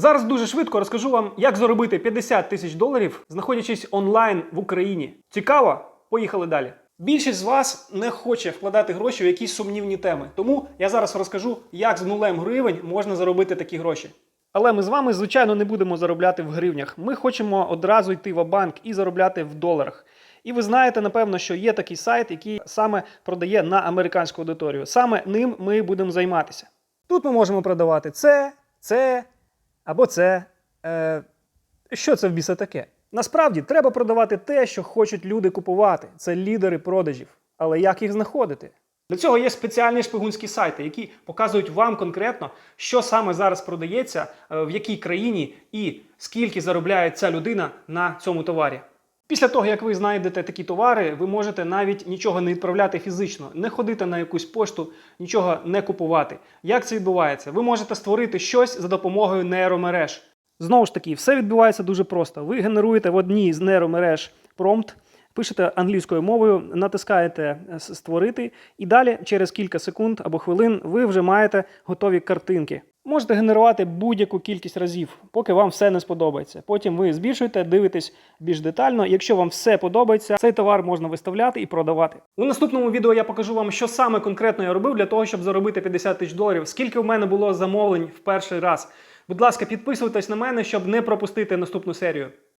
Зараз дуже швидко розкажу вам, як заробити 50 тисяч доларів, знаходячись онлайн в Україні. Цікаво? Поїхали далі. Більшість з вас не хоче вкладати гроші в якісь сумнівні теми. Тому я зараз розкажу, як з нулем гривень можна заробити такі гроші. Але ми з вами, звичайно, не будемо заробляти в гривнях. Ми хочемо одразу йти в банк і заробляти в доларах. І ви знаєте, напевно, що є такий сайт, який саме продає на американську аудиторію. Саме ним ми будемо займатися. Тут ми можемо продавати це, це або це. Е, що це в біса таке? Насправді треба продавати те, що хочуть люди купувати. Це лідери продажів. Але як їх знаходити? Для цього є спеціальні шпигунські сайти, які показують вам конкретно, що саме зараз продається, е, в якій країні і скільки заробляє ця людина на цьому товарі. Після того, як ви знайдете такі товари, ви можете навіть нічого не відправляти фізично, не ходити на якусь пошту, нічого не купувати. Як це відбувається? Ви можете створити щось за допомогою нейромереж. Знову ж таки, все відбувається дуже просто. Ви генеруєте в одній з нейромереж промпт, пишете англійською мовою, натискаєте створити, і далі, через кілька секунд або хвилин, ви вже маєте готові картинки. Можете генерувати будь-яку кількість разів, поки вам все не сподобається. Потім ви збільшуєте, дивитесь більш детально. Якщо вам все подобається, цей товар можна виставляти і продавати. У наступному відео я покажу вам, що саме конкретно я робив для того, щоб заробити 50 тисяч доларів. Скільки в мене було замовлень в перший раз. Будь ласка, підписуйтесь на мене, щоб не пропустити наступну серію.